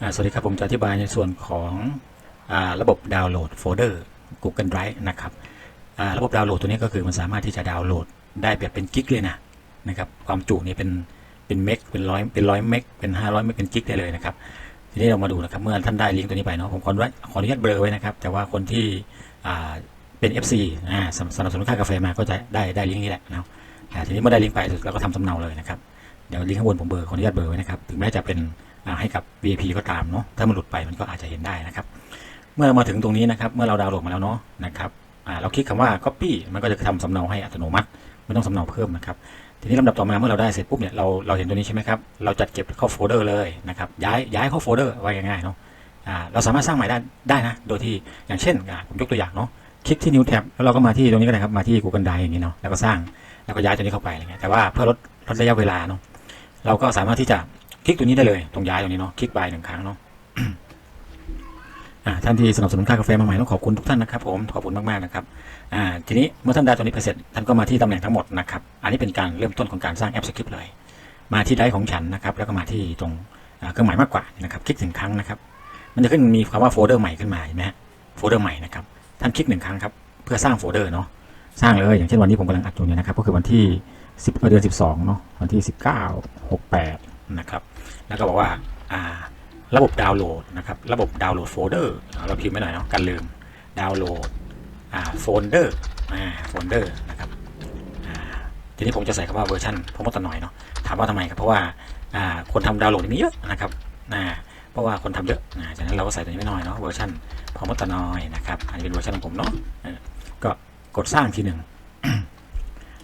สวัสดีครับผมจะอธิบายในส่วนของอระบบดาวน์โหลดโฟลเดอร์ Google Drive นะครับระบบดาวน์โหลดตัวนี้ก็คือมันสามารถที่จะดาวน์โหลดได้แบบเป็นกิกเลยนะนะครับความจุนี่เป็นเป็นเมกเป็นร้อยเป็นร้อยเมกเป็นห้าร้อยเมกเป็นกิกได้เลยนะครับทีนี้เรามาดูนะครับเมื่อท่านได้ลิงก์ตัวนี้ไปเนาะผมขออนุญาตขออนุญาตเบลอไว้นะครับ แต่ว่าคนที่เป็น FC อ่าสำสนับสนุนค่ากาแฟมาก็จะได้ได้ลิงก์นี้แหละนะอ่ทีนี้เมื่อได้ลิงก์ไปเราก็ทำสำเนาเลยนะครับเดี๋ยวลิงก์ข้างบนผมเบลอขออนุญาตเบลอไว้นะครับถึงแม้จะเป็น ให้กับ VIP ก็ตามเนาะถ้ามันหลุดไปมันก็อาจจะเห็นได้นะครับ เมื่อมาถึงตรงนี้นะครับ เมื่อเราดาวน์โหลดมาแล้วเนาะนะครับเราคลิกคำว่า copy มันก็จะทำสำเนาให้อัตโนมัติ ไม่ต้องสำเนาเพิ่มนะครับ ทีนี้ลำดับต่อมาเมื่อเราได้เสร็จปุ๊บเนี่ยเราเราเห็นตัวนี้ใช่ไหมครับเราจัดเก็บเข้าโฟลเดอร์เลยนะครับย้ายย้ายเข้าโฟลเดอร์ไว้ง่ายๆเนาะเราสามารถสร้างใหม่ได้ได้นะ โดยที่อย่างเช่นผมยกตัวอย่างเนาะคลิกที่ new tab แล้วเราก็มาที่ตรงนี้ก็ได้ครับมาที่ Google Drive อย่างนี้เนาะแล้วก็สร้างแล้วก็ย้ายตัวนี้เข้าไปอะไรเงี้ยแต่ว่าเพื่อลดลดระยะเวลาเนาะเราก็สามารถที่จะ ลิกตัวนี้ได้เลยตรงย้ายตรงนี้เนาะคลิกไปหนึ่งครั้งเนาะท่านที่สนับสนุนค่ากาแฟมาใหม่ต้องขอบคุณทุกท่านนะครับผมขอบคุณมากๆนะครับอ่าทีนี้เมื่อท่านได้ตัวนี้ไปเสร็จท่านก็มาที่ตำแหน่งทั้งหมดนะครับอันนี้เป็นการเริ่มต้นของการสร้างแอปสคริปต์เลย มาที่ไดร์ของฉันนะครับแล้วก็มาที่ตรงเครื่องหมายมากกว่านะครับคลิกหนึ่งครั้งนะครับ มันจะขึ้นมีคำว่าโฟลเดอร์ใหม่ขึ้นมาเห็นไหมโฟลเดอร์ใหม่นะครับท่านคลิกหนึ่งครั้งครับเพื่อสร้างโฟลเดอร์เนาะสร้างเลยอย่างเช่นวันนี้ผมกำลังอัดอยู่เนี่ยนะครับก็คือวันที่ 10เดือน12เนาะวันที่ 19 68นะครับ แล้วก็บอกว่าอ่าระบบดาวน์โหลดนะครับระบบดาวน์โหลดโฟลเดอร์เราพิมพ์ไม่หน่อยเนาะกันลืมดาวน์โหลดอ่าโฟลเดอร์อ่าโฟลเดอร์นะครับอ่าทีนี้ผมจะใส่คำว่าเวอร์ชันพอมดตหน่อยเนาะถามว่าทำไมครับเพราะว่าอ่าคนทำดาวน์โหลดมีเยอะนะครับอ่าเพราะว่าคนทำเยอะอ่าจากนั้นเราก็ใส่ตัวนี้ไม่น้อยเนาะเวอร์ชันพอมดตน้อยนะครับอันนี้เป็นเวอร์ชันของผมเนาะก็กดสร้างทีหนึ่ง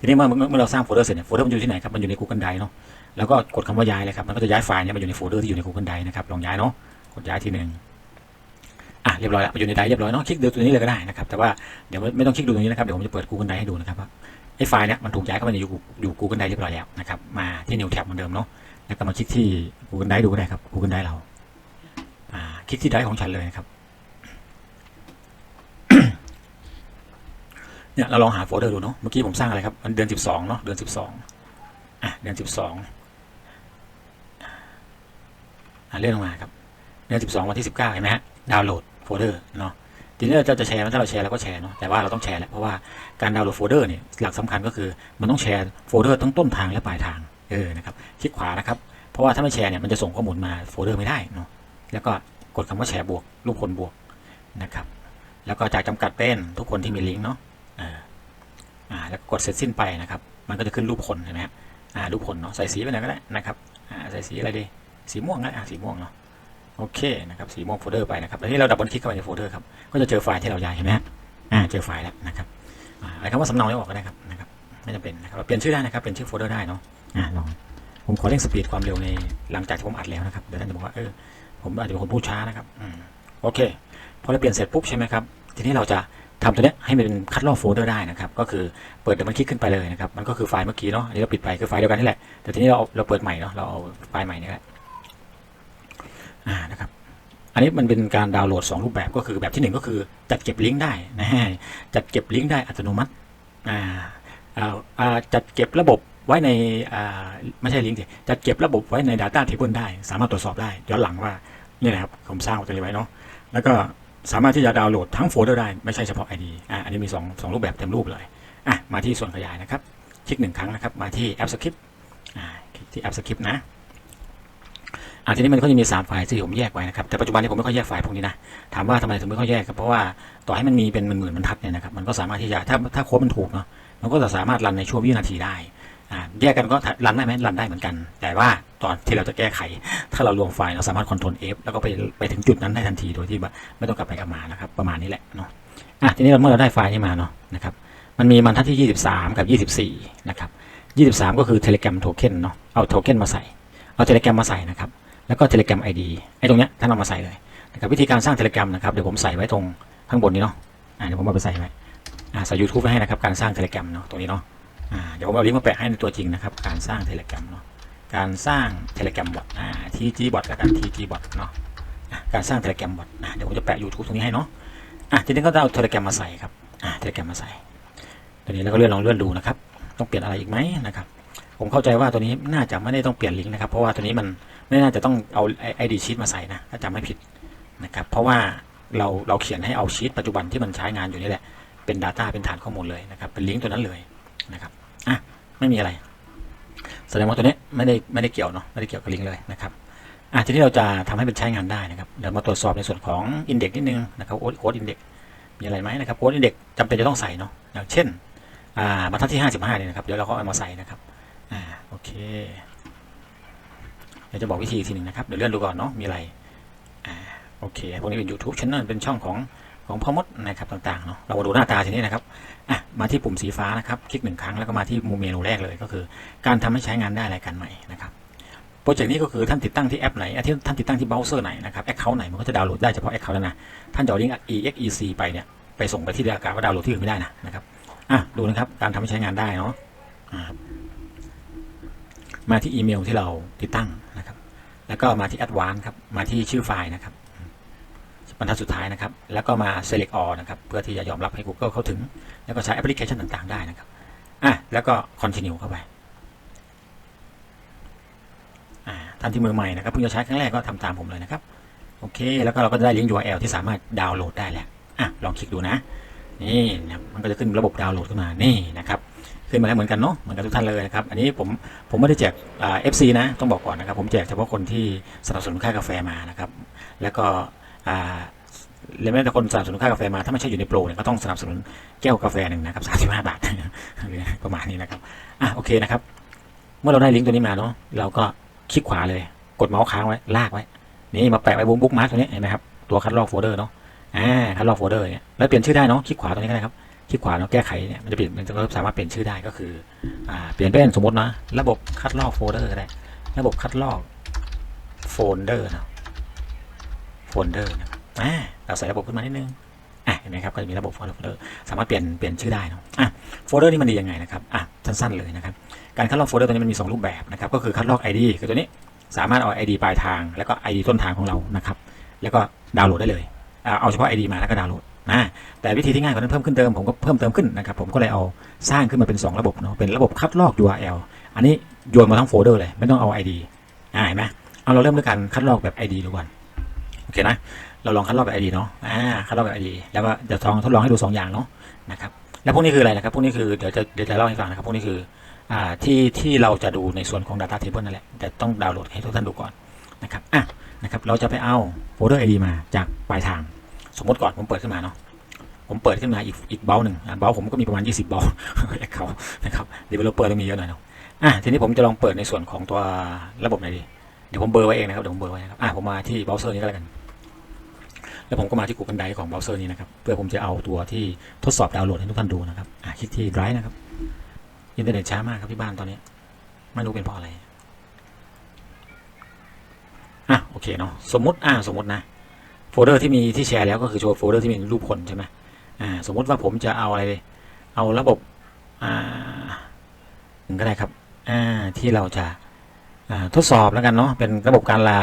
ทีนี้เมื่อเมื่อเราสร้างโฟลเดอร์เสร็จเนี่ยโฟลเดอร์มันอยู่ที่ไหนครับมันอยู่ใน Google Drive เนาะ แล้วก็กดคำว่าย้ายเลยครับ มันก็จะย้ายไฟล์เนี้มาอยู่ในโฟลเดอร์ที่อยู่ใน Google Drive นะครับ ลองย้ายเนาะ กดย้ายทีหนึ่งอะเรียบร้อยแล้วอยู่ในไดร์เรียบร้อยเนาะ คลิกดูตัวนี้เลยก็ได้นะครับ แต่ว่าเดี๋ยวไม่ต้องคลิกดูตรงนี้นะครับ เดี๋ยวผมจะเปิด Google Drive ให้ดูนะครับว่าไอ้ไฟล์เนี้ยมันถูกย้ายเข้ามาอยู่อยู่ Google Drive เรียบร้อยแล้วนะครับ มาที่ New Tab เหมือนเดิมเนาะ แล้วก็มาคลิกที่ Google Drive ดูก็ได้ครับ Google Drive เรา อ่า คลิกที่ไดร์ของฉันเลยนะครับ เนี่ยเราลองหาโฟลเดอร์ดูเนาะ เมื่อกี้ผมสร้างอะไรครับ มันเดือน 12เนาะ เดือน 12อะเดือน 12 เลื่อนลงมาครับเดือน12 วันที่ 19เห็นไหมฮะดาวน์โหลดโฟลเดอร์เนาะทีนี้เราจะแชร์ถ้าเราแชร์เราก็แชร์เนาะแต่ว่าเราต้องแชร์แหละเพราะว่าการดาวน์โหลดโฟลเดอร์เนี่ยหลักสำคัญก็คือมันต้องแชร์โฟลเดอร์ทั้งต้นทางและปลายทางเออนะครับคลิกขวานะครับเพราะว่าถ้าไม่แชร์เนี่ยมันจะส่งข้อมูลมาโฟลเดอร์ไม่ได้เนาะแล้วก็กดคำว่าแชร์บวกรูปคนบวกนะครับแล้วก็จากจำกัดเป็นทุกคนที่มีลิงก์เนาะอออ่าแล้วก็กดเสร็จสิ้นไปนะครับ มันก็จะขึ้นรูปคนเห็นไหมฮะอ่ารูปคนเนาะใส่สีไปไหนก็ได้นะครับอ่าใส่สีอะไรดี สีม่วงนะอะสีม่วงเนาะโอเคนะครับสีม่วงโฟลเดอร์ไปนะครับแล้วที่เราดับเบิลคลิกเข้าไปในโฟลเดอร์ครับก็จะเจอไฟล์ที่เราย้ายเห็นไหมฮะอ่าเจอไฟล์แล้วนะครับอะไรคำว่าสำเนาไม่ออกก็ได้ครับนะครับไม่จำเป็นนะครับเราเปลี่ยนชื่อได้นะครับเป็นชื่อโฟลเดอร์ได้เนาะอ่าลองผมขอเร่งสปีดความเร็วในหลังจากที่ผมอัดแล้วนะครับเดี๋ยวท่านจะบอกว่าเออผมอาจจะเป็นคนพูดช้านะครับอืมโอเคพอเราเปลี่ยนเสร็จปุ๊บใช่ไหมครับทีนี้เราจะทำตัวเนี้ยให้มันเป็นคัดลอกโฟลเดอร์ได้นะครับ ก็คือเปิดดับเบิลคลิกขึ้นไปเลยนะครับ มันก็คือไฟล์เมื่อกี้เนาะอันนี้เราปิดไปคือไฟล์เดียวกันนี่แหละ แต่ทีนี้เราเราเปิดใหม่เนาะ เราเอาไฟล์ใหม่นี่แหละ อ่านะครับอันนี้มันเป็นการดาวน์โหลด 2 รูปแบบก็คือแบบที่ 1 ก็คือจัดเก็บลิงก์ได้นะฮะจัดเก็บลิงก์ได้อัตโนมัติอ่าอ่าอาจัดเก็บระบบไว้ในอ่าไม่ใช่ลิงก์สิจัดเก็บระบบไว้ใน Data Table ได้ สามารถตรวจสอบได้ย้อนหลังว่านี่นะครับผมสร้างตัวนี้ไว้เนาะแล้วก็สามารถที่จะดาวน์โหลดทั้งโฟลเดอร์ได้ ไม่ใช่เฉพาะ ID อ่าอันนี้มี 2 2 รูปแบบเต็มรูปเลยอะมาที่ส่วนขยายนะครับ คลิกหนึ่งครั้งนะครับ มาที่ App Script อ่าคลิกที่ App Script นะ อ่าทีนี้มันก็จะมี3ไฟล์ที่ผมแยกไว้นะครับแต่ปัจจุบันนี้ผมไม่ค่อยแยกไฟล์พวกนี้นะถามว่าทำไมถึงไม่ค่อยแยกครับเพราะว่าต่อให้มันมีเป็นหมื่นๆบรรทัดเนี่ยนะครับมันก็สามารถที่จะถ้าถ้าโค้ดมันถูกเนาะมันก็จะสามารถรันในช่วงวินาทีได้อ่าแยกกันก็รันได้ไหมรันได้เหมือนกัน แต่ว่าตอนที่เราจะแก้ไข ถ้าเรารวมไฟล์เราสามารถคอนโทรล F แล้วก็ไปไปถึงจุดนั้นได้ทันทีโดยที่แบบไม่ต้องกลับไปกลับมานะครับประมาณนี้แหละเนาะอะทีนี้เมื่อเราได้ไฟล์นี้มาเนาะนะครับมันมีบรรทัดที่ 23 กับ 24 นะครับ 23 ก็คือ Telegram Token เนาะเอา Token มาใส่ เอา Telegram มาใส่นะครับ แล้วก็ Telegram ID ไอ้ตรงเนี้ยท่านเอามาใส่เลยนะครับวิธีการสร้าง Telegram นะครับเดี๋ยวผมใส่ไว้ตรงข้างบนนี้เนาะอ่าเดี๋ยวผมเอาไปใส่ไว้อ่าใส่ YouTube ไว้ให้นะครับการสร้าง Telegram เนาะตรงนี้เนาะอ่าเดี๋ยวผมเอาลิงก์มาแปะให้ในตัวจริงนะครับการสร้าง Telegram เนาะการสร้าง Telegram bot อ่า TG bot แล้วกัน TG bot เนาะการสร้าง Telegram bot เดี๋ยวผมจะแปะ YouTube ตรงนี้ให้เนาะอะทีนี้ก็จะเอา Telegram มาใส่ครับอ่า Telegram มาใส่ ตัวนี้แล้วก็เลื่อนลองเลื่อนดูนะครับต้องเปลี่ยนอะไรอีกไหมนะครับผมเข้าใจว่าตัวนี้น่าจะไม่ได้ต้องเปลี่ยนลิงก์นะครับเพราะว่าตัวนี้มัน ไม่น่าจะต้องเอาไอดีชีตมาใส่นะถ้าจำไม่ผิดนะครับเพราะว่าเราเราเขียนให้เอาชีตปัจจุบันที่มันใช้งานอยู่นี่แหละเป็น Data เป็นฐานข้อมูลเลยนะครับเป็นลิงก์ตัวนั้นเลยนะครับอะไม่มีอะไร แสดงว่าตัวนี้ไม่ได้ไม่ได้เกี่ยวเนาะไม่ได้เกี่ยวกับลิงก์เลยนะครับอะทีนี้เราจะทำให้เป็นใช้งานได้นะครับเดี๋ยวมาตรวจสอบในส่วนของอินเด็กนิดนึงนะครับโค้ดอินเด็กมีอะไรไหมนะครับโค้ดอินเด็กจำเป็นจะต้องใส่เนาะอย่างเช่นอ่าบรรทัดที่ 55เนี่ยนะครับเดี๋ยวเราก็เอามาใส่นะครับอ่าโอเค ดี๋ยวจะบอกวิธีอีกทีหนึ่งนะครับเดี๋ยวเลื่อนดูก่อนเนาะมีอะไรอ่าโอเคพวกนี้เป็น YouTube Channel เป็นช่องของของพ่อมดนะครับต่างๆเนาะเรามาดูหน้าตาทีนี้นะครับอะมาที่ปุ่มสีฟ้านะครับ คลิกหนึ่งครั้งแล้วก็มาที่มุมเมนูแรกเลยก็คือ การทำให้ใช้งานได้รายการใหม่นะครับโปรเจกต์นี้ก็คือท่านติดตั้งที่แอปไหนที่ท่านติดตั้งที่เบราว์เซอร์ไหนนะครับแอคเคาท์ไหนมันก็จะดาวน์โหลดได้เฉพาะแอคเคาท์นั้นนะท่านจะเอาลิงก์ exec ไปเนี่ยไปส่งไปที่เดียกาว่าดาวน์โหลดที่อื่นไม่ได้นะนะครับอะดูนะครับการทำให้ใช้งานได้เนาะ มาที่อีเมลที่เราติดตั้งนะครับ แล้วก็มาที่ Advanced ครับ มาที่ชื่อไฟล์นะครับบรรทัดสุดท้ายนะครับ แล้วก็มา Select All นะครับ เพื่อที่จะยอมรับให้ Google เข้าถึง แล้วก็ใช้แอปพลิเคชันต่างๆ ได้นะครับ อะ แล้วก็ Continue เข้าไป อ่าท่านที่มือใหม่นะครับ เพิ่งจะใช้ครั้งแรกก็ทำตามผมเลยนะครับ โอเค แล้วก็เราก็ได้ลิงก์ URL ที่สามารถดาวน์โหลดได้แล้ว อะ ลองคลิกดูนะ นี่นะครับมันก็จะขึ้นระบบดาวน์โหลดขึ้นมา นี่นะครับ ขึ้นมาแล้วเหมือนกันเนาะเหมือนกันทุกท่านเลยนะครับอันนี้ผมผมไม่ได้แจกอ่า FC นะต้องบอกก่อนนะครับผมแจกเฉพาะคนที่สนับสนุนค่ากาแฟมานะครับแล้วก็อ่าและแม้แต่คนสนับสนุนค่ากาแฟมาถ้าไม่ใช่อยู่ในโปรเนี่ยก็ต้องสนับสนุนแก้วกาแฟหนึ่งนะครับ35บาทหรือประมาณนี้นะครับอะโอเคนะครับ เมื่อเราได้ลิงก์ตัวนี้มาเนาะเราก็คลิกขวาเลย กดเมาส์ค้างไว้ลากไว้นี่มาแปะไว้บนบุ๊กมาร์กตัวนี้เห็นไหมครับตัวคัดลอกโฟลเดอร์เนาะอ่าคัดลอกโฟลเดอร์เนี่ยแล้วเปลี่ยนชื่อได้เนาะคลิกขวาตรงนี้ก็ได้ครับ ลิกขวาแล้วแก้ไขเนี่ยมันจะเปลี่ยนมันจะสามารถเปลี่ยนชื่อได้ก็คืออ่าเปลี่ยนเป็นสมมตินะระบบคัดลอกโฟลเดอร์ก็ได้ระบบคัดลอกโฟลเดอร์นะโฟลเดอร์นะอ่าเราใส่ระบบขึ้นมานิดนึงอะเห็นไหมครับก็จะมีระบบโฟลเดอร์สามารถเปลี่ยนเปลี่ยนชื่อได้นะอะโฟลเดอร์นี่มันดียังไงนะครับอะสั้นๆเลยนะครับการคัดลอกโฟลเดอร์ตัวนี้มันมี 2 รูปแบบนะครับก็คือคัดลอก ID คือตัวนี้สามารถเอา ID ปลายทาง แล้วก็ ID ต้นทางของเรานะครับแล้วก็ดาวน์โหลดได้เลย เอาเฉพาะ ID มาแล้วก็ดาวน์โหลด นะแต่วิธีที่ง่ายกว่านั้นเพิ่มขึ้นเติมผมก็เพิ่มเติมขึ้นนะครับผมก็เลยเอาสร้างขึ้นมาเป็น 2 ระบบเนาะเป็นระบบคัดลอก URL อันนี้โยนมาทั้งโฟลเดอร์เลยไม่ต้องเอา ID อ่าเห็นไหมเอาเราเริ่มด้วยการคัดลอกแบบ ID ดูก่อนโอเคนะเราลองคัดลอกแบบ ID เนาะอ่าคัดลอกแบบ ID แล้วก็จะลองทดลองให้ดู 2 อย่างเนาะนะครับแล้วพวกนี้คืออะไรนะครับพวกนี้คือเดี๋ยวจะเดี๋ยวจะเล่าให้ฟังนะครับพวกนี้คืออ่าที่ที่เราจะดูในส่วนของ Data Table นั่นแหละแต่ต้องดาวน์โหลดให้ทุกท่านดูก่อนนะครับอะนะครับเราจะไปเอาโฟลเดอร์ ID มาจากปลายทาง สมมติก่อนผมเปิดขึ้นมาเนาะผมเปิดขึ้นมาอีกอีกเบลหนึ่งอะเบลผมก็มีประมาณ 20 เบลแอคเขานะครับเดี๋ยวเราเปิดต้องมีเยอะหน่อยเนาะอะทีนี้ผมจะลองเปิดในส่วนของตัวระบบไหนดีเดี๋ยวผมเบอร์ไว้เองนะครับเดี๋ยวผมเบอร์ไว้นะครับอะผมมาที่เบราว์เซอร์นี้ก็แล้วกัน แล้วผมก็มาที่ Google Drive ของเบราว์เซอร์นี้นะครับเพื่อผมจะเอาตัวที่ทดสอบดาวน์โหลดให้ทุกท่านดูนะครับอะคลิกที่ Drive นะครับอินเทอร์เน็ตช้ามากครับที่บ้านตอนนี้ไม่รู้เป็นเพราะอะไรอะโอเคเนาะสมมติอะสมมตินะ โฟลเดอร์ที่มีที่แชร์แล้วก็คือโชว์โฟลเดอร์ที่มีรูปคนใช่ไหมอ่าสมมติว่าผมจะเอาอะไรเลยเอาระบบอ่าหนึ่งก็ได้ครับอ่าที่เราจะอ่าทดสอบแล้วกันเนาะเป็นระบบการลา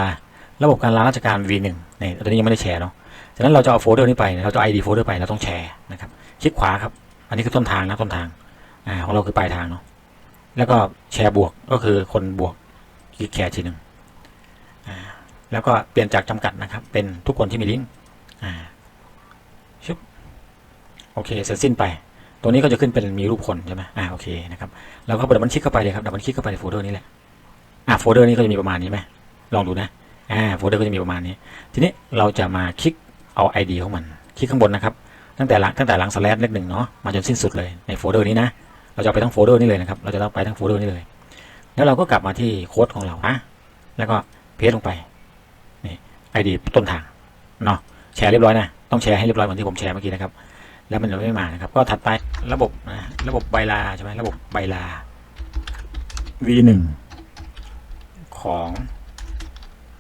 ระบบการลาราชการ V1 นี่ตัวนี้ยังไม่ได้แชร์เนาะฉะนั้นเราจะเอาโฟลเดอร์นี้ไปเราจะเอา ID โฟลเดอร์ไปเราต้องแชร์นะครับคลิกขวาครับอันนี้คือต้นทางนะต้นทางอ่าของเราคือปลายทางเนาะแล้วก็แชร์บวกก็คือคนบวกคลิกแชร์ทีหนึ่ง แล้วก็เปลี่ยนจากจำกัดนะครับ เป็นทุกคนที่มีลิงก์อ่าชุบโอเคเสร็จสิ้นไป ตัวนี้ก็จะขึ้นเป็นมีรูปคนใช่ไหมอ่าโอเคนะครับเราก็ดับเบิลคลิกเข้าไปเลยครับดับเบิลคลิกเข้าไปในโฟลเดอร์นี้แหละอ่าโฟลเดอร์นี้ก็จะมีประมาณนี้ไหมลองดูนะอ่าโฟลเดอร์ก็จะมีประมาณนี้ ทีนี้เราจะมาคลิกเอา ID ของมันคลิกข้างบนนะครับตั้งแต่หลังตั้งแต่หลังสแลชเลขหนึ่งเนาะมาจนสิ้นสุดเลยในโฟลเดอร์นี้นะเราจะไปทั้งโฟลเดอร์นี้เลยนะครับเราจะต้องไปทั้งโฟลเดอร์นี้เลย แล้วเราก็กลับมาที่โค้ดของเรานะแล้วก็เพจลงไป ID ต้นทางเนาะแชร์เรียบร้อยนะต้องแชร์ให้เรียบร้อยเหมือนที่ผมแชร์เมื่อกี้นะครับ แล้วมันจะไม่มานะครับ ก็ถัดไประบบนะระบบใบลาใช่ไหมระบบใบลา V1 ของ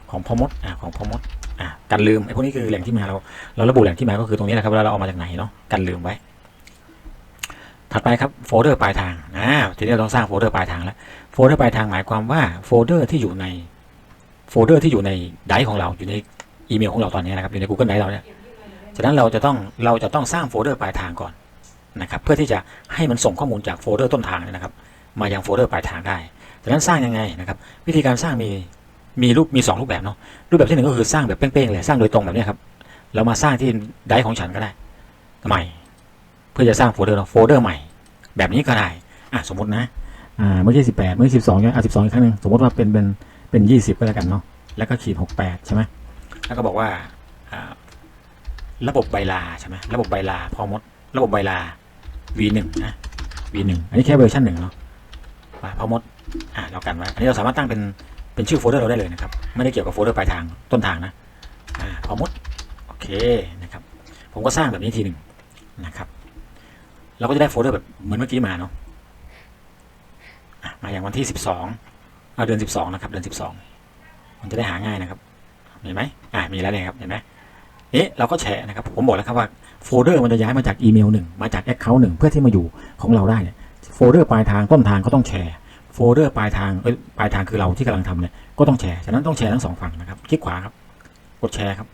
ของพอมดอ่าของพอมดอ่ากันลืมไอ้พวกนี้คือแหล่งที่มาเราเราระบุแหล่งที่มาก็คือตรงนี้นะครับว่าเราเอามาจากไหนเนาะกันลืมไว้ถัดไปครับโฟลเดอร์ปลายทางอ่าทีนี้เราต้องสร้างโฟลเดอร์ปลายทางแล้วโฟลเดอร์ปลายทางหมายความว่าโฟลเดอร์ที่อยู่ใน โฟลเดอร์ที่อยู่ในไดร์ของเราอยู่ในอีเมลของเราตอนนี้นะครับอยู่ใน Google Drive เราเนี่ยฉะนั้นเราจะต้องเราจะต้องสร้างโฟลเดอร์ปลายทางก่อนนะครับเพื่อที่จะให้มันส่งข้อมูลจากโฟลเดอร์ต้นทางเนี่ยนะครับมายังโฟลเดอร์ปลายทางได้ฉะนั้นสร้างยังไงนะครับวิธีการสร้างมีมีรูปมีสองรูปแบบเนาะรูปแบบที่หนึ่งก็คือสร้างแบบเป้งๆเลยสร้างโดยตรงแบบนี้ครับเรามาสร้างที่ไดร์ของฉันก็ได้ใหม่ เพื่อจะสร้างโฟลเดอร์เนาะโฟลเดอร์ใหม่ แบบนี้ก็ได้อะสมมตินะอ่าเมื่อกี้สิบแปดเมื่อกี้สิบสองอะสิบสองอีกครั้งหนึ่งสมมติว่าเป็นเป็น เป็นยี่สิบก็แล้วกันเนาะแล้วก็ขีดหกแปดใช่ไหมแล้วก็บอกว่าระบบไบลาใช่ไหมระบบไบลาพอมด ระบบไบลา v1 นะ v1 อันนี้แค่เวอร์ชันหนึ่งเนาะพอมดอ่าเรากันไว้อันนี้เราสามารถตั้งเป็นเป็นชื่อโฟลเดอร์เราได้เลยนะครับ ไม่ได้เกี่ยวกับโฟลเดอร์ปลายทางต้นทางนะอ่าพอมดโอเคนะครับ ผมก็สร้างแบบนี้ทีหนึ่งนะครับ เราก็จะได้โฟลเดอร์แบบเหมือนเมื่อกี้มาเนาะะมาอย่างวันที่สิบสอง เอาเดือนสิบสองนะครับ เดือนสิบสองมันจะได้หาง่ายนะครับเห็นไหมอ่ามีแล้วเนี่ยครับเห็นไหมเอ๊ะเราก็แชร์นะครับ ผมบอกแล้วครับว่าโฟลเดอร์มันจะย้ายมาจากอีเมลหนึ่งมาจากแอคเคาท์หนึ่งเพื่อที่มาอยู่ของเราได้เนี่ยโฟลเดอร์ปลายทางต้นทางก็ต้องแชร์โฟลเดอร์ปลายทางเอ้ยปลายทางคือเราที่กำลังทำเนี่ยก็ต้องแชร์ฉะนั้นต้องแชร์ทั้งสองฝั่งนะครับคลิกขวาครับกดแชร์ครับ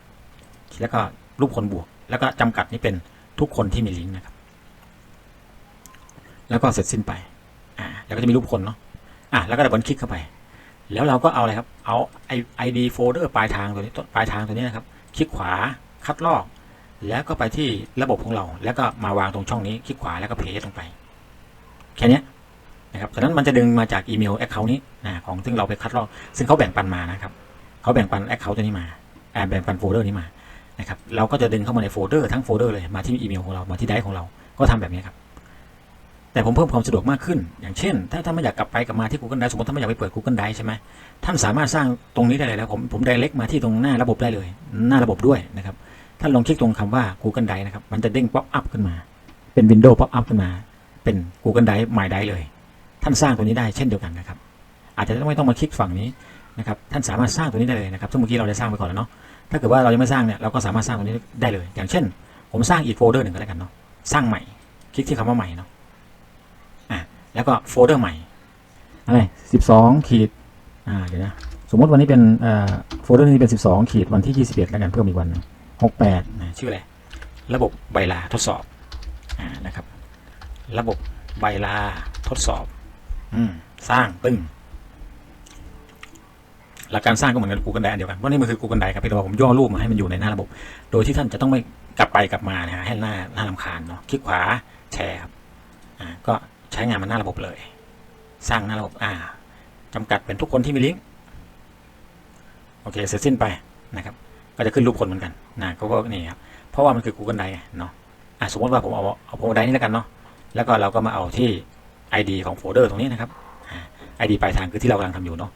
แล้วก็รูปคนบวก แล้วก็จำกัดนี่เป็นทุกคนที่มีลิงก์นะครับ แล้วก็เสร็จสิ้นไปอ่าแล้วก็จะมีรูปคนเนาะอะแล้วก็ดับเบิลคลิกเข้าไป แล้วเราก็เอาอะไรครับ เอาไอไอดีโฟลเดอร์ปลายทางตัวนี้ปลายทางตัวนี้นะครับ คลิกขวาคัดลอก แล้วก็ไปที่ระบบของเรา แล้วก็มาวางตรงช่องนี้ คลิกขวาแล้วก็เพจลงไป แค่นี้นะครับฉะนั้นมันจะดึงมาจากอีเมลแอคเคาท์นี้นะของซึ่งเราไปคัดลอก ซึ่งเขาแบ่งปันมานะครับเขาแบ่งปันแอคเคาท์ตัวนี้มาอ่าแบ่งปันโฟลเดอร์นี้มานะครับ เราก็จะดึงเข้ามาในโฟลเดอร์ทั้งโฟลเดอร์เลย มาที่อีเมลของเรา มาที่ไดร์ของเรา ก็ทำแบบนี้ครับ แต่ผมเพิ่มความสะดวกมากขึ้น อย่างเช่น ถ้าท่านไม่อยากกลับไปกลับมาที่ Google Drive สมมติท่านไม่อยากไปเปิด Google Drive ใช่ไหมท่านสามารถสร้างตรงนี้ได้เลยแล้วผมผมไดเรกมาที่ตรงหน้าระบบได้เลย หน้าระบบด้วยนะครับท่านลองคลิกตรงคำว่า Google Drive นะครับมันจะเด้งป๊อปอัพขึ้นมา เป็น Windows ป๊อปอัพขึ้นมา เป็น Google Drive My Drive เลย ท่านสร้างตัวนี้ได้เช่นเดียวกันนะครับอาจจะไม่ต้องมาคลิกฝั่งนี้นะครับท่านสามารถสร้างตัวนี้ได้เลยนะครับซึ่งเมื่อกี้เราได้สร้างไปก่อนแล้วเนาะถ้าเกิดว่าเรายังไม่สร้างเนี่ยเราก็สามารถสร้างตัวนี้ได้เลย อย่างเช่น ผมสร้างอีกโฟลเดอร์หนึ่งก็แล้วกันเนาะสร้างใหม่คลิกที่คำว่าใหม่เนาะ แล้วก็โฟลเดอร์ใหม่อะไรสิบสองขีดอ่าเดี๋ยวนะสมมติวันนี้เป็นเอ่อโฟลเดอร์นี้เป็น 12 ขีดวันที่ 21 แล้วกันเพิ่มอีกวันหนึง68นะชื่ออะไร ระบบไบลาทดสอบอ่านะครับ ระบบไบลาทดสอบอืมสร้างปึ้งหลักการสร้างก็เหมือนกัน Google Drive เดียวกันเพราะนี่มันคือ Google Drive ครับเพียงแต่ว่าผมย่อรูปมาให้มันอยู่ในหน้าระบบ โดยที่ท่านจะต้องไม่กลับไปกลับมานะฮะให้หน้าหน้าลำคาญเนาะคลิกขวาแชร์ครับอ่าก็ ใช้งานมันหน้าระบบเลย สร้างหน้าระบบอ่าจำกัดเป็นทุกคนที่มีลิงก์โอเคเสร็จสิ้นไปนะครับ ก็จะขึ้นรูปคนเหมือนกันนะเขาก็นี่ครับเพราะว่ามันคือ Google Drive ไงเนาะอะสมมติว่าผมเอาเอาโฟลเดอร์นี้แล้วกันเนาะแล้วก็เราก็มาเอาที่ ID ของโฟลเดอร์ตรงนี้นะครับอ่า ID ปลายทางคือที่เรากำลังทำอยู่เนาะ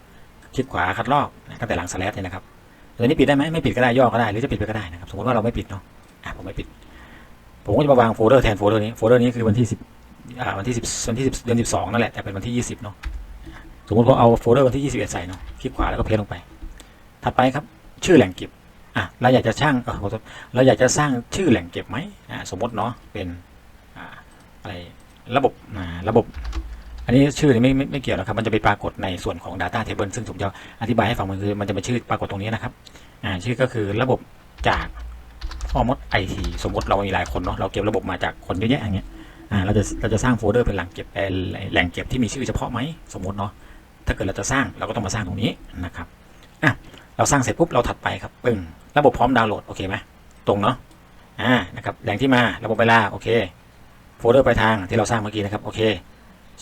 คลิกขวาคัดลอกตั้งแต่หลังสแลชเนี่ยนะครับตัวนี้ปิดได้ไหมไม่ปิดก็ได้ย่อก็ได้หรือจะปิดไปก็ได้นะครับ สมมติว่าเราไม่ปิดเนาะอะผมไม่ปิด ผมก็จะมาวางโฟลเดอร์แทนโฟลเดอร์นี้โฟลเดอร์นี้คือวันที่สิบ วันที่สิบวันที่สิบเดือนสิบสองนั่นแหละแต่เป็นวันที่ยี่สิบเนาะสมมติผมเอาโฟลเดอร์วันที่ยี่สิบเอ็ดใส่เนาะคลิกขวาแล้วก็เพจลงไป ถัดไปครับ ชื่อแหล่งเก็บอะเราอยากจะช่างเออเราอยากจะสร้างชื่อแหล่งเก็บไหมอ่าสมมติเนาะเป็นอ่าอะไรระบบอ่าระบบ อันนี้ชื่อนี่ไม่ไม่ไม่เกี่ยวนะครับมันจะไปปรากฏในส่วนของ Data Table ซึ่งผมจะอธิบายให้ฟังมันคือมันจะเป็นชื่อปรากฏตรงนี้นะครับอ่าชื่อก็คือระบบจากพ่อมดไอทีสมมติเรามีหลายคนเนาะเราเก็บระบบมาจากคนเยอะแยะอย่างเงี้ย อ่าเราจะเราจะสร้างโฟลเดอร์เป็นแหล่งเก็บแหล่งเก็บที่มีชื่อเฉพาะไหมสมมติเนาะถ้าเกิดเราจะสร้างเราก็ต้องมาสร้างตรงนี้นะครับอะเราสร้างเสร็จปุ๊บเราถัดไปครับปึ้งระบบพร้อมดาวน์โหลดโอเคไหมตรงเนาะอ่านะครับแหล่งที่มาระบบเวลาโอเคโฟลเดอร์ปลายทางที่เราสร้างเมื่อกี้นะครับโอเค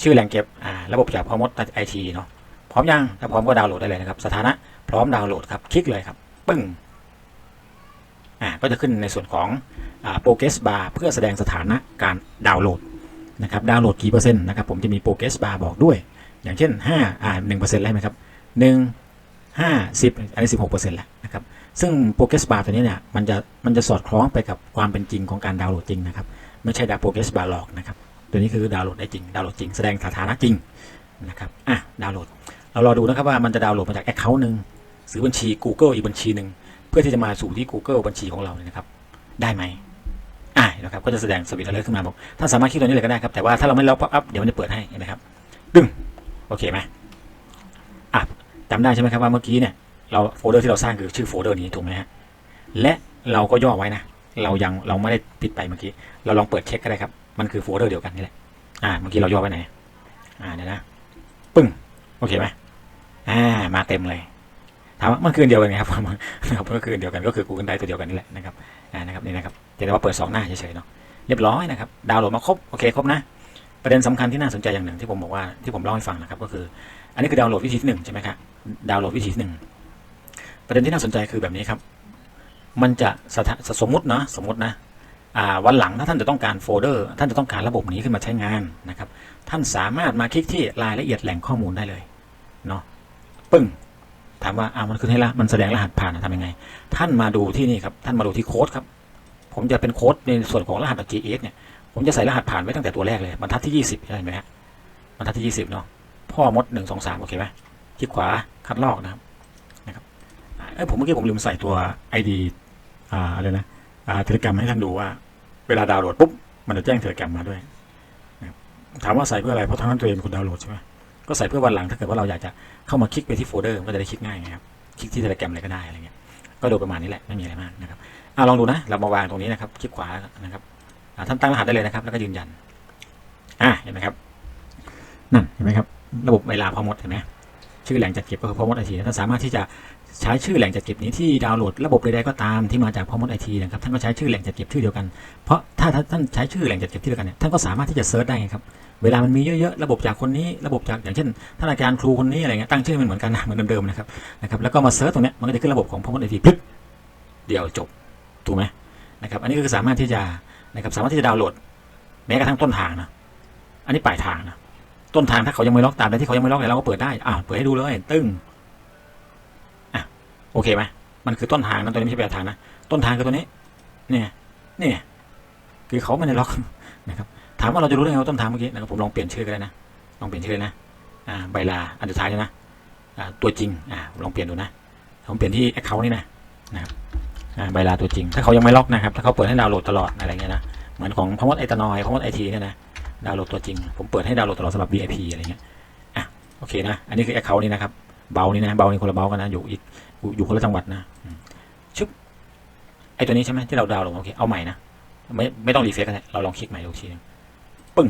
ชื่อแหล่งเก็บอ่าระบบจากพร้อมมดไอทีเนาะพร้อมยังถ้าพร้อมก็ดาวน์โหลดได้เลยนะครับสถานะพร้อมดาวน์โหลดครับคลิกเลยครับปึ้งอ่าก็จะขึ้นในส่วนของ โปรเกรสบาร์เพื่อแสดงสถานะการดาวน์โหลดนะครับดาวน์โหลดกี่เปอร์เซ็นต์นะครับผมจะมีโปรเกรสบาร์บอกด้วย อย่างเช่น 5 อ่า1เปอร์เซ็นต์ได้ไหมครับ 1 5 10 อันนี้ 16เปอร์เซ็นต์แล้วนะครับซึ่งโปรเกรสบาร์ตัวนี้เนี่ยมันจะมันจะสอดคล้องไปกับความเป็นจริงของการดาวน์โหลดจริงนะครับไม่ใช่ดาวโปรเกรสบาร์หลอกนะครับตัวนี้คือดาวน์โหลดได้จริงดาวน์โหลดจริงแสดงสถานะจริงนะครับอะดาวน์โหลดเรารอดูนะครับว่ามันจะดาวน์โหลดมาจากแอคเคาท์หนึ่งหรือบัญชี Google อีกบัญชีหนึ่งเพื่อที่จะมาสู่ที่ Google บัญชีของเราเนี่ยนะครับ ได้ไหม อ่าเห็นะครับก็จะแสดงสวิตช์อะไรขึ้นมาบอกท่านสามารถคลิกตัวนี้เลยก็ได้ครับแต่ว่าถ้าเราไม่ล็อกป๊อปอัพเดี๋ยวมันจะเปิดให้เห็นไหมครับดึงโอเคไหมอะจำได้ใช่ไหมครับว่าเมื่อกี้เนี่ยเราโฟลเดอร์ที่เราสร้างคือชื่อโฟลเดอร์นี้ถูกไหมฮะและเราก็ย่อไว้นะ เรายังเราไม่ได้ปิดไปเมื่อกี้เราลองเปิดเช็คก็ได้ครับมันคือโฟลเดอร์เดียวกันนี่แหละอ่าเมื่อกี้เราย่อไว้ไหนอ่าเดี๋ยวนะปึ้งโอเคไหมอ่ามาเต็มเลยถามว่ามันคืนเดียวกันไงครับนะครับมันก็คืนเดียวกันก็คือ Google Drive ตัวเดียวกันนี่แหละนะครับอ่านะครับนี่นะครับ แต่ว่าเปิดสองหน้าเฉยๆเนาะเรียบร้อยนะครับ ดาวน์โหลดมาครบโอเคครบนะประเด็นสำคัญที่น่าสนใจอย่างหนึ่งที่ผมบอกว่าที่ผมเล่าให้ฟังนะครับก็คือ อันนี้คือดาวน์โหลดวิธีที่หนึ่งใช่ไหมครับดาวน์โหลดวิธีที่หนึ่งประเด็นที่น่าสนใจคือแบบนี้ครับ มันจะสสมมตินะสมมตินะวันหลังถ้าท่านจะต้องการโฟลเดอร์ท่านจะต้องการระบบนี้ขึ้นมาใช้งานนะครับท่านสามารถมาคลิกที่รายละเอียดแหล่งข้อมูลได้เลยเนาะปึ้งถามว่าอ้าวมันคือให้ละมันแสดงรหัสผ่านนะทำยังไง ท่านมาดูที่นี่ครับท่านมาดูที่โค้ดครับ ผมจะเป็นโค้ดในส่วนของรหัส .gs เนี่ย ผมจะใส่รหัสผ่านไว้ตั้งแต่ตัวแรกเลยบรรทัดที่ 20ใช่ไหมฮะบรรทัดที่ 20 เนาะพ่อมด 1 2 3 โอเคไหมคลิกขวาคัดลอกนะครับนะครับเอ้ผมเมื่อกี้ผมลืมใส่ตัว ID อ่าอะไรนะอ่าเทเลกรมให้ท่านดูว่า เวลาดาวน์โหลดปุ๊บมันจะแจ้งเทเลกรมมาด้วยนะถามว่าใส่เพื่ออะไรเพราะทั้งนั้นตัวเองเป็นคนดาวน์โหลดใช่ไหมก็ใส่เพื่อวันหลังถ้าเกิดว่าเราอยากจะเข้ามาคลิกไปที่โฟลเดอร์มันก็จะได้คลิกง่ายไงครับคลิกที่เทเลกรมอะไรก็ได้อะไรเงี้ยก็โดยประมาณนี้แหละไม่มีอะไรมากนะครับ อ่าลองดูนะ เรามาวางตรงนี้นะครับคลิกขวานะครับท่านตั้งรหัสได้เลยนะครับ แล้วก็ยืนยัน อ่าเห็นไหมครับ นั่นเห็นไหมครับ ระบบเวลาพอมดเห็นไหมชื่อแหล่งจัดเก็บก็คือพอมดไอทีท่านสามารถที่จะใช้ชื่อแหล่งจัดเก็บนี้ที่ดาวน์โหลดระบบใดๆก็ตามที่มาจากพอมดไอทีนะครับท่านก็ใช้ชื่อแหล่งจัดเก็บชื่อเดียวกัน เพราะถ้าท่านใช้ชื่อแหล่งจัดเก็บที่เดียวกันเนี่ยท่านก็สามารถที่จะเซิร์ชได้ไงครับเวลามันมีเยอะๆ ระบบจากคนนี้ ระบบจากอย่างเช่นท่านอาจารย์ครูคนนี้อะไรเงี้ยตั้งชื่อมันเหมือนกันนะเหมือนเดิมๆนะครับนะครับ แล้วก็มาเซิร์ชตรงเนี้ยมันก็จะขึ้นระบบของพอมดไอทีปึ๊บเดียวจบ ถูกไหมนะครับอันนี้ก็คือสามารถที่จะนะครับสามารถที่จะดาวน์โหลดแม้กระทั่งต้นทางนะอันนี้ปลายทางนะต้นทางถ้าเขายังไม่ล็อกตามใดที่เขายังไม่ล็อกเนี่ยเราก็เปิดได้อ่าเปิดให้ดูเลยตึ้งอะโอเคไหมมันคือต้นทางนะตัวนี้ไม่ใช่ปลายทางนะต้นทางคือตัวนี้เนี่ยเนี่ยคือเขาไม่ได้ล็อกนะครับถามว่าเราจะรู้ได้ไงว่าต้นทางเมื่อกี้นะครับผมลองเปลี่ยนชื่อก็ได้นะลองเปลี่ยนชื่อนะอ่าใบลาอันสุดท้ายเลยนะอ่าตัวจริงอ่าลองเปลี่ยนดูนะผมเปลี่ยนที่แอคเคาท์นี่นะนะครับ ใบลาตัวจริง ถ้าเขายังไม่ล็อกนะครับ ถ้าเขาเปิดให้ดาวน์โหลดตลอดอะไรเงี้ยนะ เหมือนของพมดไอตานอยพมดไอทีเนี่ยนะ ดาวน์โหลดตัวจริง ผมเปิดให้ดาวน์โหลดตลอดสำหรับ VIP อะไรเงี้ย อะ โอเคนะ อันนี้คือแอคเคาท์นี่นะครับ เบานี่นะ เบานี่คนละเบากันนะ อยู่อีก อยู่คนละจังหวัดนะ ชึบ ไอตัวนี้ใช่ไหมที่เราดาวน์โหลดโอเค เอาใหม่นะ ไม่ ไม่ต้องรีเฟซกันเลยเราลองคลิกใหม่ดูทีนึงปึ้ง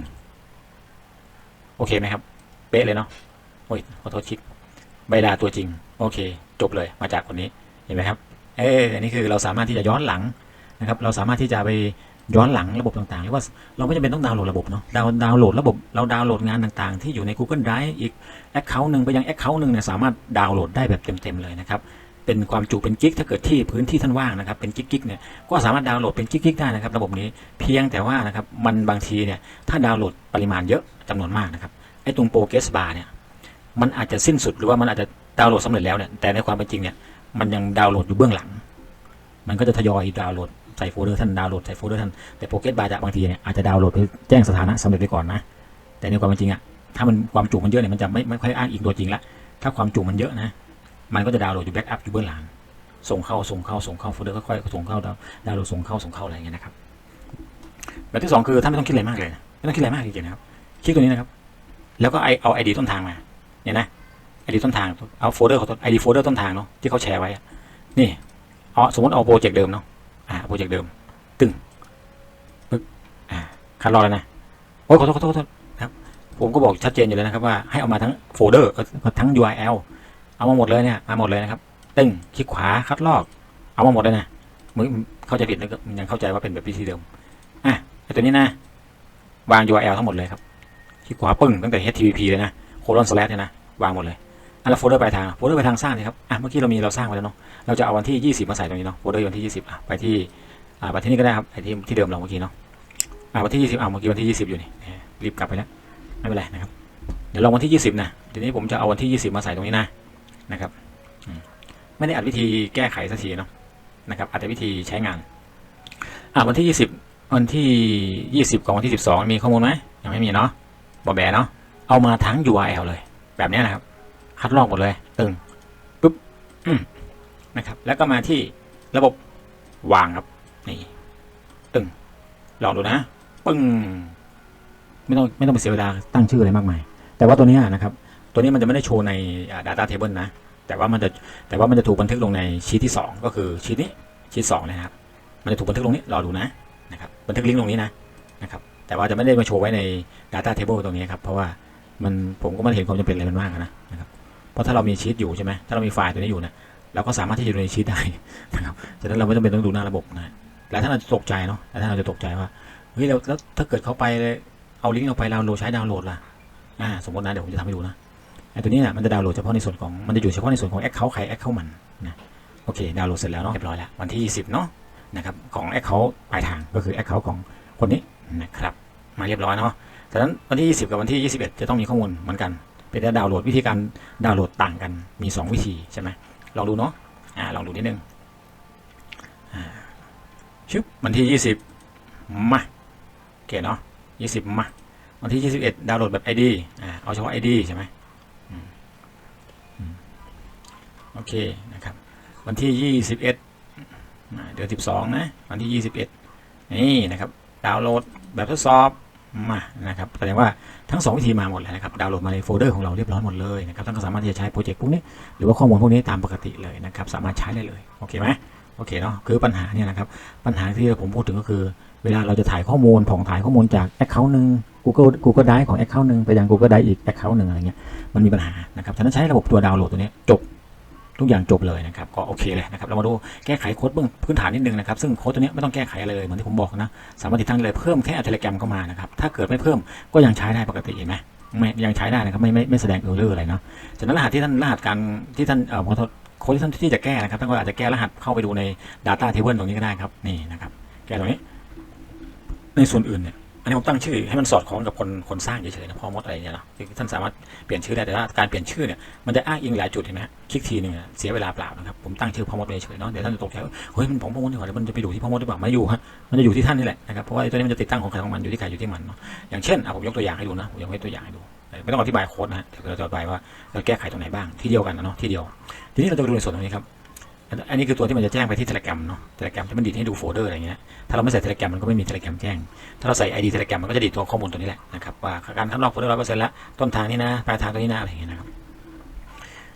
โอเคไหมครับ เป๊ะเลยเนาะ โอ้ย ขอโทษชิดใบลาตัวจริง โอเค จบเลย มาจากคนนี้ เห็นไหมครับ เอออันนี้คือเราสามารถที่จะย้อนหลังนะครับ เราสามารถที่จะไปย้อนหลังระบบต่างๆ หรือว่าเราไม่จำเป็นต้องดาวน์โหลดระบบเนาะ ดาวน์ดาวน์โหลดระบบ เราดาวน์โหลดงานต่างๆ ที่อยู่ใน Google Drive อีกแอคเคาท์หนึ่งไปยังแอคเคาท์หนึ่งเนี่ยสามารถดาวน์โหลดได้แบบเต็มๆเลยนะครับ เป็นความจุเป็นกิกถ้าเกิดที่พื้นที่ท่านว่างนะครับ เป็นกิกกิกเนี่ย ก็สามารถดาวน์โหลดเป็นกิกกิกได้นะครับ ระบบนี้ เพียงแต่ว่านะครับ มันบางทีเนี่ยถ้าดาวน์โหลดปริมาณเยอะจำนวนมากนะครับ ไอ้ตรงโปรเกสบาร์เนี่ย มันอาจจะสิ้นสุดหรือว่ามันอาจจะดาวน์โหลดสำเร็จแล้วเนี่ย แต่ในความเป็นจริงเนี่ย มันยังดาวน์โหลดอยู่เบื้องหลัง มันก็จะทยอยดาวน์โหลดใส่โฟลเดอร์ท่านดาวน์โหลดใส่โฟลเดอร์ท่านแต่โปรเกสบาร์จะบางทีเนี่ยอาจจะดาวน์โหลดไปแจ้งสถานะสำเร็จไปก่อนนะ แต่ในความจริงอะถ้ามันความจุมันเยอะเนี่ยมันจะไม่ไม่ค่อยอ้างอิงตัวจริงละถ้าความจุมันเยอะนะ มันก็จะดาวน์โหลดอยู่แบ็กอัพอยู่เบื้องหลัง ส่งเข้าส่งเข้าส่งเข้าโฟลเดอร์ค่อยๆส่งเข้าดาวดาวน์โหลดส่งเข้าส่งเข้าอะไรอย่างเงี้ยนะครับแบบที่สองคือท่านไม่ต้องคิดอะไรมากเลยนะไม่ต้องคิดอะไรมากจริงๆนะครับคลิกตัวนี้นะครับ แล้วก็ไอเอาไอดีต้นทางมาเนี่ยนะ ไอดีต้นทางเอาโฟลเดอร์ของไอดีโฟลเดอร์ต้นทางเนาะที่เขาแชร์ไว้นี่เอาสมมติเอาโปรเจกต์เดิมเนาะอ่าโปรเจกต์เดิม ตึงปึ๊บอ่าคัดรอแล้วนะโอ้ยขอโทษขอโทษครับผมก็บอกชัดเจนอยู่แล้วนะครับว่าให้เอามาทั้งโฟลเดอร์ทั้ง URL เอามาหมดเลยเนี่ยมาหมดเลยนะครับตึงคลิกขวาคัดลอก เอามาหมดเลยนะมึงเข้าใจผิดแล้วก็ยังเข้าใจว่าเป็นแบบวิธีเดิมอะไอตัวนี้นะวาง URL ทั้งหมดเลยครับคลิกขวาปึ้งตั้งแต่ HTTP เลยนะโคลอนสแลชเนี่ยนะวางหมดเลย อันละโฟลเดอร์ปลายทางโฟลเดอร์ปลายทางสร้างเลยครับอะเมื่อกี้เรามีเราสร้างไว้แล้วเนาะเราจะเอาวันที่ 20 มาใส่ตรงนี้เนาะโฟลเดอร์วันที่ 20อะไปที่อ่าไปที่นี่ก็ได้ครับไอที่ที่เดิมเราเมื่อกี้เนาะอะวันที่ 20อะเมื่อกี้วันที่ 20 อยู่นี่รีบกลับไปแล้วไม่เป็นไรนะครับเดี๋ยวลองวันที่ 20นะทีนี้ผมจะเอาวันที่ 20 มาใส่ตรงนี้นะนะครับไม่ได้อัดวิธีแก้ไขสักทีเนาะนะครับอัดแต่วิธีใช้งานอ่าวันที่ยี่สิบวันที่ยี่สิบกับวันที่สิบสองมีข้อมูลไหมยังไม่มีเนาะบอแบเนาะเอามาทั้ง URL เลยแบบนี้นะครับ คัดลอกหมดเลยตึงปุ๊บนะครับ แล้วก็มาที่ระบบวางครับ นี่ ตึงลองดูนะ ปึ้ง ไม่ต้องไม่ต้องไปเสียเวลาตั้งชื่ออะไรมากมาย แต่ว่าตัวนี้นะครับ ตัวนี้มันจะไม่ได้โชว์ใน data table นะ แต่ว่ามันจะแต่ว่ามันจะถูกบันทึกลงในชีตที่ 2 ก็คือชีตนี้ชีตสองนะครับ มันจะถูกบันทึกลงนี้รอดูนะนะครับบันทึกลิงก์ลงนี้นะนะครับ แต่ว่าจะไม่ได้มาโชว์ไว้ใน Data Table ตรงนี้ครับ เพราะว่ามันผมก็ไม่เห็นความจำเป็นอะไรมันมากนะนะครับ ราะถ้าเรามีชีตอยู่ใช่ไหมถ้าเรามีไฟล์ตัวนี้อยู่เนี่ยเราก็สามารถที่จะดูในชีตได้นะครับฉะนั้นเราไม่จำเป็นต้องดูหน้าระบบนะหลายท่านอาจจะตกใจเนาะหลายท่านอาจจะตกใจว่าเฮ้ยแล้วถ้าเกิดเขาไปเลยเอาลิงก์เราไปดาวน์โหลดใช้ดาวน์โหลดล่ะอ่าสมมตินะเดี๋ยวผมจะทำให้ดูนะไอ้ตัวนี้เนี่ยมันจะดาวน์โหลดเฉพาะในส่วนของมันจะอยู่เฉพาะในส่วนของแอคเคาท์ใครแอคเคาท์มันนะโอเคดาวน์โหลดเสร็จแล้วเนาะเรียบร้อยแล้ววันที่ 20 เนาะนะครับของแอคเคาท์ปลายทางก็คือแอคเคาท์ของคนนี้นะครับมาเรียบร้อยเนาะฉะนั้นวันที่ 20 กับวันที่ 21 จะต้องมีข้อมูลเหมือนกัน เป็นการดาวน์โหลดวิธีการดาวน์โหลดต่างกันมี 2 วิธีใช่ไหมลองดูเนาะอ่าลองดูนิดนึงอ่าชึบวันที่ 20มาโอเคเนาะ20มาวันที่ 21 ดาวน์โหลดแบบ ID อ่าเอาเฉพาะ ID ใช่ไหมโอเคนะครับวันที่ 21อ่าเดือน 12 นะ วันที่ 21 นี่นะครับ ดาวน์โหลดแบบทดสอบ มานะครับแสดงว่าทั้งสองวิธีมาหมดแล้วนะครับดาวน์โหลดมาในโฟลเดอร์ของเราเรียบร้อยหมดเลยนะครับท่านก็สามารถที่จะใช้โปรเจกต์พวกนี้หรือว่าข้อมูลพวกนี้ตามปกติเลยนะครับสามารถใช้ได้เลยโอเคไหมโอเคเนาะคือปัญหาเนี่ยนะครับปัญหาที่ผมพูดถึงก็คือ เวลาเราจะถ่ายข้อมูลผ่องถ่ายข้อมูลจากแอคเคาท์หนึ่ง Google Google Drive ของแอคเคาท์หนึ่งไปยัง Google Drive อีกแอคเคาท์หนึ่งอะไรเงี้ยมันมีปัญหานะครับฉะนั้นใช้ระบบตัวดาวน์โหลดตัวนี้จบ ทุกอย่างจบเลยนะครับก็โอเคเลยนะครับเรามาดูแก้ไขโค้ดเบื้องพื้นฐานนิดนึงนะครับซึ่งโค้ดตัวนี้ไม่ต้องแก้ไขอะไรเลยเหมือนที่ผมบอกนะสามารถติดตั้งเลยเพิ่มแค่อัลเทเล gram เข้ามานะครับถ้าเกิดไม่เพิ่มก็ยังใช้ได้ปกติเห็นไหมไม่ยังใช้ได้นะครับไม่ไม่ไม่แสดงเออร์เลอร์อะไรเนาะฉะนั้นรหัสที่ท่านรหัสการที่ท่านเอ่อขอโทษโค้ดที่ท่านที่จะแก้นะครับท่านก็อาจจะแก้รหัสเข้าไปดูใน Data Table ตรงนี้ก็ได้ครับนี่นะครับแก้ตรงนี้ ในส่วนอื่นเนี่ย นนี้ผมตั้งชื่อให้มันสอดคล้องกับคนคนสร้างเฉยๆนะพ่อมดอะไรเนี่ยเนาะท่านสามารถเปลี่ยนชื่อได้แต่ว่าการเปลี่ยนชื่อเนี่ยมันจะอ้างอิงหลายจุดเห็นไหมคลิกทีหนึ่งเสียเวลาเปล่านะครับผมตั้งชื่อพ่อมดเฉยๆเนาะเดี๋ยวท่านจะตกใจว่าเฮ้ยมันของพ่อมดดีกว่าเดี๋ยวมันจะไปอยู่ที่พ่อมดหรือเปล่าไม่อยู่ฮะมันจะอยู่ที่ท่านนี่แหละนะครับเพราะว่าไอ้ตัวนี้มันจะติดตั้งของใครของมันอยู่ที่ใครอยู่ที่มันเนาะอย่างเช่นอะผมยกตัวอย่างให้ดูนะผมยกให้ตัวอย่างให้ดูไม่ต้องอธิบายโค้ดนะฮะเดี๋ยวเราจะอธิบายว่าเราแก้ไขตรงไหนบ้างที่เดียวกันนะเนาะที่เดียวทีนี้เราจะดูในส่วนตรงนี้ครับ อันนี้คือตัวที่มันจะแจ้งไปที่เทเลกรมเนาะเทเลกรมที่มันดีดให้ดูโฟลเดอร์อะไรเงี้ยถ้าเราไม่ใส่เทเลกรมมันก็ไม่มีเทเลกรมแจ้ง ถ้าเราใส่ ID Telegram มันก็จะดีดตัวข้อมูลตัวนี้แหละนะครับว่าการคัดลอกโฟลเดอร์ร้อยเปอร์เซ็นต์แล้วต้นทางนี้นะปลายทางตัวนี้นะอะไรเงี้ยนะครับ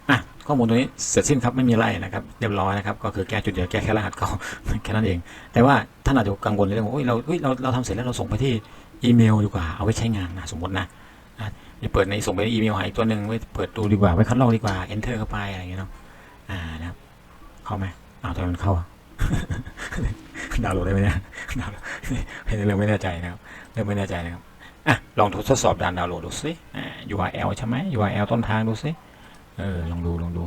อะข้อมูลตัวนี้เสร็จสิ้นครับไม่มีไรนะครับเรียบร้อยนะครับก็คือแก้จุดเดียวแก้แค่รหัสเขาแค่นั้นเอง แต่ว่าท่านอาจจะกังวลในเรื่องว่าเราเฮ้ยเราเราทำเสร็จแล้วเราส่งไปที่อีเมลดีกว่าเอาไว้ใช้งานนะสมมตินะไปเปิดในส่งไปในอีเมลหาอีกตัวหนึ่งไว้เปิดดูดีกว่าไว้คัดลอกดีกว่า enter เข้าไปอะไรเงี้ยเนาะอ่านะครับ เข้าไหมอ้าวทำไมมันเข้าอะดาวน์โหลดได้ไหมเนี่ยดาวน์โหลดเรื่องไม่แน่ใจนะครับเริ่มไม่แน่ใจนะครับอะลองทดสอบการดาวน์โหลดดูสิอ่า URL ใช่ไหม URL ต้นทางดูสิเออลองดูลองดู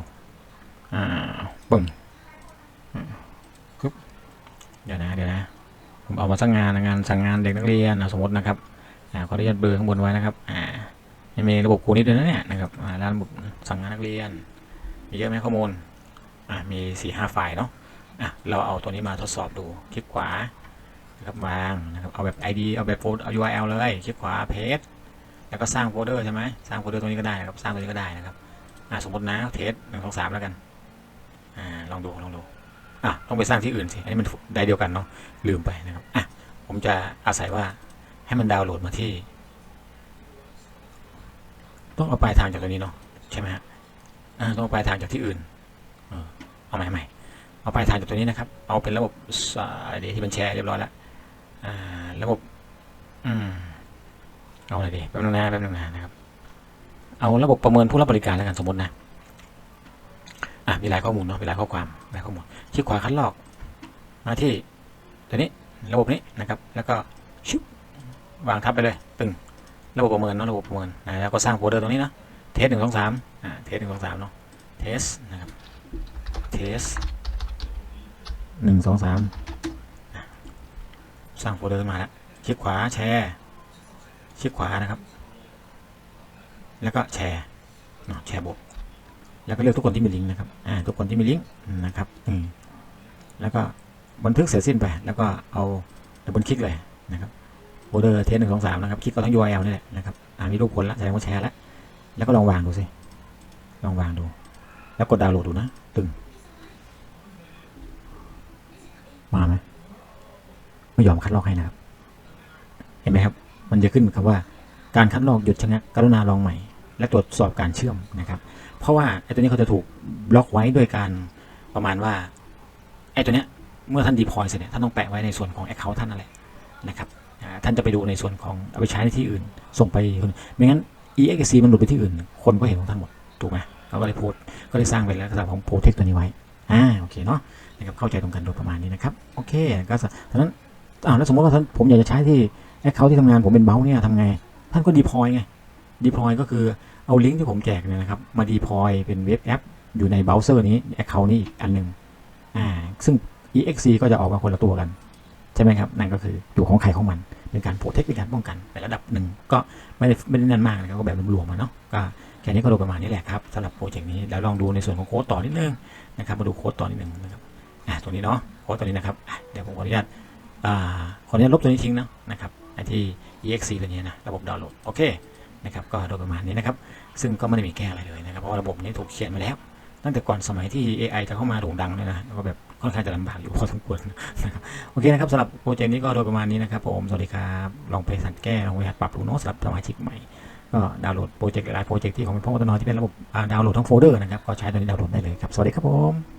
อ่าปึ้งอืมปึ๊บเดี๋ยวนะเดี๋ยวนะผมเอามาสั่งงานนะงานสั่งงานเด็กนักเรียนอะสมมตินะครับอ่าขออนุญาตเบอร์ข้างบนไว้นะครับอ่ายังมีระบบคูณิตด้วยนะเนี่ยนะครับอ่าด้านระบบสั่งงานนักเรียนมีเยอะไหมข้อมูลอ่า มีสี่ห้าไฟล์เนาะะเราเอาตัวนี้มาทดสอบดู คลิกขวานะครับวางนะครับเอาแบบ ID เอาแบบโฟลเอา URL เลย คลิกขวาเพจแล้วก็สร้างโฟลเดอร์ใช่ไหมสร้างโฟลเดอร์ตรงนี้ก็ได้นะครับสร้างตรงนี้ก็ได้นะครับสมมตินะเทสหนึ่งสองสามแล้วกันอลองดูลองดูอะต้องไปสร้างที่อื่นสิอันนี้มันได้เดียวกันเนาะลืมไปนะครับอะผมจะอาศัยว่าให้มันดาวน์โหลดมาที่ ต้องเอาปลายทางจากตัวนี้เนาะใช่ไหมฮะต้องเอาปลายทางจากที่อื่น เอาใหม่ใหม่เอาปลายทางจากตัวนี้นะครับ เอาเป็นระบบสายที่เป็นแชร์เรียบร้อยแล้วอ่าระบบอืมเอาอะไรดีแป๊บนึงนะแป๊บนึงนะนะครับ เอาระบบประเมินผู้รับบริการแล้วกันสมมตินะอะมีหลายข้อมูลเนาะมีหลายข้อความหลายข้อมูลคลิกขวาคัดลอกมาที่ตัวนี้ระบบนี้นะครับ แล้วก็ชุบวางทับไปเลยตึงระบบประเมินเนาะระบบประเมินนะแล้วก็สร้างโฟลเดอร์ตรงนี้เนาะเทสหนึ่งสองสามอ่าเทสหนึ่งสองสามเนาะเทสนะครับ เทสหนึ่งสองสามสร้างโฟลเดอร์ขึ้นมาแล้วคลิกขวาแชร์คลิกขวานะครับ แล้วก็แชร์เนาะแชร์บกแล้วก็เลือกทุกคนที่มีลิงก์นะครับอ่าทุกคนที่มีลิงก์นะครับอืมแล้วก็บันทึกเสร็จสิ้นไป แล้วก็เอาดับเบิลคลิกเลยนะครับโฟลเดอร์เทสหนึ่งสองสามนะครับคลิกก็ทั้ง URL นี่แหละนะครับอ่ามีรูปคนละแสดงว่าแชร์แล้วแล้วก็ลองวางดูสิลองวางดู แล้วกดดาวน์โหลดดูนะตึง มาไหม ไม่ยอมคัดลอกให้นะครับ เห็นไหมครับ มันจะขึ้นคำว่าการคัดลอกหยุดชะงักกรุณาลองใหม่ และตรวจสอบการเชื่อมนะครับ เพราะว่าไอ้ตัวนี้เขาจะถูกบล็อกไว้ด้วยการประมาณว่าไอ้ตัวเนี้ยเมื่อท่านดีพอยเสร็จเนี่ยท่านต้องแปะไว้ในส่วนของ Account ท่านนั่นแหละนะครับท่านจะไปดูในส่วนของเอาไปใช้ในที่อื่น ส่งไปคนไม่งั้น exe มันหลุดไปที่อื่น คนก็เห็นของท่านหมดถูกไหมเขาก็เลยโพสก็เลยสร้างไปแล้วสำหรับของโปรเทคตัวนี้ไว้อ่าโอเคเนาะนะครับเข้าใจตรงกันโดยประมาณนี้นะครับ โอเคก็สฉะนั้น อ่าแล้วสมมติว่าท่านผมอยากจะใช้ที่แอคเคาท์ที่ทำงานผมเป็นเบลเนี่ยทำไง ท่านก็ดีพอยไงดีพอยก็คือเอาลิงก์ที่ผมแจกเนี่ยนะครับ มาดีพอยเป็นเว็บแอป อยู่ในเบราว์เซอร์นี้แอคเคาท์นี้อีกอันหนึ่งอ่าซึ่ง exe ก็จะออกมาคนละตัวกัน ใช่ไหมครับ นั่นก็คืออยู่ของใครของมันเป็นการโปรเทคเป็นการป้องกันในระดับหนึ่งก็ไม่ได้ไม่ได้นั่นมากนะครับก็แบบรวมๆมาเนาะก็แค่นี้ก็ดยประมาณนี้แหละครับสำหรับโปรเจกต์นี้เดี๋ยวลองดูในส่วนของโค้ดต่อนิดนึงนะครับมาดูโค้ดต่อนิดนึงนะครับอ่าตัวนี้เนาะโค้ดตัวนี้นะครับเดี๋ยวผมขออนุญาต ขออนุญาตลบตัวนี้ทิ้งนะนะครับไอที่ exe ตัวนี้นะระบบดาวน์โหลดโอเคนะครับก็โดยประมาณนี้นะครับซึ่งก็ไม่ได้มีแก้อะไรเลยนะครับเพราะว่าระบบนี้ถูกเขียนมาแล้ว ตั้งแต่ก่อนสมัยที่ AI จะเข้ามาโด่งดังเลยนะก็แบบค่อนข้างจะลำบากอยู่พอสมควรนะครับโอเคนะครับสำหรับโปรเจกต์นี้ก็โดยประมาณนี้นะครับผมสวัสดีครับลองไปสังแก้ลองไปหัดปรับดูเนาะสำหรับสมาชิกใหม่ก็ดาวน์โหลดโปรเจกต์หลายโปรเจกต์ที่ของพ่อวัตนที่เป็นระบบดาวน์โหลดทั้งโฟลเดอร์นะครับก็ใช้ตัวนี้ดาวน์โหลดได้เลยครับสวัสดีครับผม